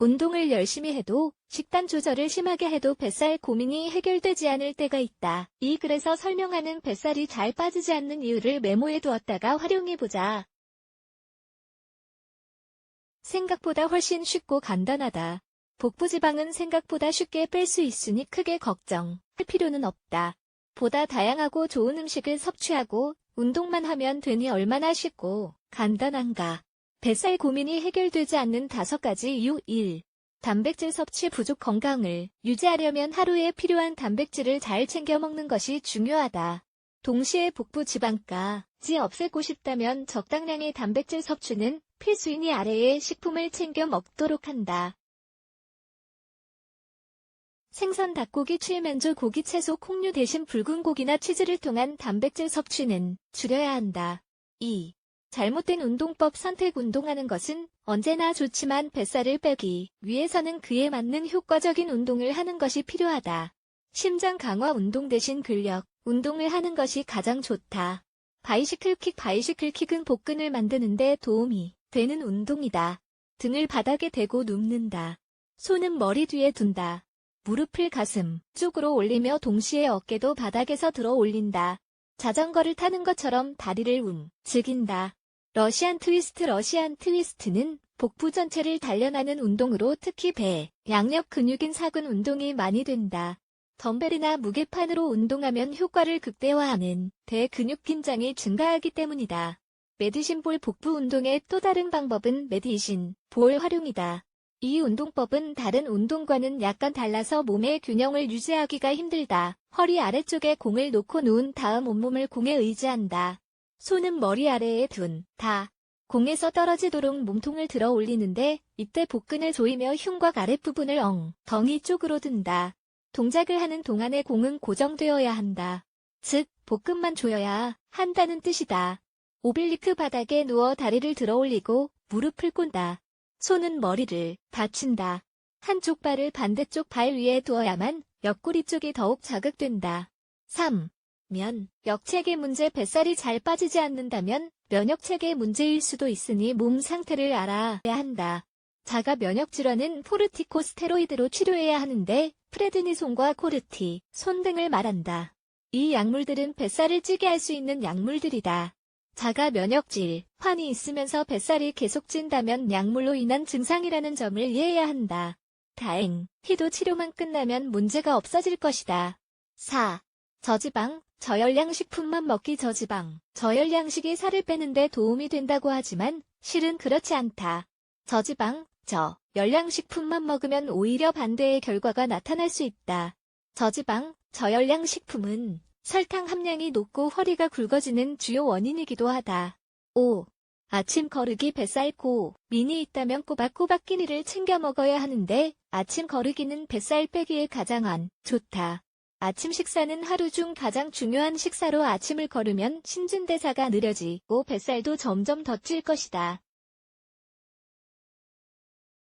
운동을 열심히 해도 식단 조절을 심하게 해도 뱃살 고민이 해결되지 않을 때가 있다. 이 글에서 설명하는 뱃살이 잘 빠지지 않는 이유를 메모해 두었다가 활용해보자. 생각보다 훨씬 쉽고 간단하다. 복부 지방은 생각보다 쉽게 뺄 수 있으니 크게 걱정할 필요는 없다. 보다 다양하고 좋은 음식을 섭취하고 운동만 하면 되니 얼마나 쉽고 간단한가. 뱃살 고민이 해결되지 않는 다섯 가지 이유 1. 단백질 섭취 부족 건강을 유지하려면 하루에 필요한 단백질을 잘 챙겨 먹는 것이 중요하다. 동시에 복부 지방까지 없애고 싶다면 적당량의 단백질 섭취는 필수이니 아래의 식품을 챙겨 먹도록 한다. 생선, 닭고기, 칠면조, 고기, 채소, 콩류 대신 붉은 고기나 치즈를 통한 단백질 섭취는 줄여야 한다. 2. 잘못된 운동법 선택 운동하는 것은 언제나 좋지만 뱃살을 빼기 위해서는 그에 맞는 효과적인 운동을 하는 것이 필요하다. 심장 강화 운동 대신 근력 운동을 하는 것이 가장 좋다. 바이시클 킥 바이시클 킥은 복근을 만드는데 도움이 되는 운동이다. 등을 바닥에 대고 눕는다. 손은 머리 뒤에 둔다. 무릎을 가슴 쪽으로 올리며 동시에 어깨도 바닥에서 들어 올린다. 자전거를 타는 것처럼 다리를 움직인다. 러시안 트위스트 러시안 트위스트는 복부 전체를 단련하는 운동으로 특히 배, 양력 근육인 사근 운동이 많이 된다. 덤벨이나 무게판으로 운동하면 효과를 극대화하는 대근육 긴장이 증가하기 때문이다. 메디신 볼 복부 운동의 또 다른 방법은 메디신 볼 활용이다. 이 운동법은 다른 운동과는 약간 달라서 몸의 균형을 유지하기가 힘들다. 허리 아래쪽에 공을 놓고 누운 다음 온몸을 공에 의지한다. 손은 머리 아래에 둔, 다. 공에서 떨어지도록 몸통을 들어 올리는데 이때 복근을 조이며 흉곽 아랫부분을 엉 덩이 쪽으로 든다. 동작을 하는 동안에 공은 고정되어야 한다. 즉, 복근만 조여야 한다는 뜻이다. 오빌리크 바닥에 누워 다리를 들어 올리고 무릎을 꼰다. 손은 머리를 받친다. 한쪽 발을 반대쪽 발 위에 두어야만 옆구리 쪽이 더욱 자극된다. 3. 면, 역체계 문제 뱃살이 잘 빠지지 않는다면 면역체계 문제일 수도 있으니 몸 상태를 알아야 한다. 자가 면역 질환은 포르티코스테로이드로 치료해야 하는데 프레드니손과 코르티, 손 등을 말한다. 이 약물들은 뱃살을 찌게 할 수 있는 약물들이다. 자가 면역질, 환이 있으면서 뱃살이 계속 찐다면 약물로 인한 증상이라는 점을 이해해야 한다. 다행, 희도 치료만 끝나면 문제가 없어질 것이다. 4. 저지방, 저열량 식품만 먹기 저지방, 저열량식이 살을 빼는데 도움이 된다고 하지만 실은 그렇지 않다. 저지방, 저, 열량식품만 먹으면 오히려 반대의 결과가 나타날 수 있다. 저지방, 저열량 식품은 설탕 함량이 높고 허리가 굵어지는 주요 원인이기도 하다. 5. 아침 거르기 뱃살 고, 민이 있다면 꼬박꼬박 끼니를 챙겨 먹어야 하는데 아침 거르기는 뱃살 빼기에 가장 안 좋다. 아침 식사는 하루 중 가장 중요한 식사로 아침을 거르면 신진대사가 느려지고 뱃살도 점점 더 찔 것이다.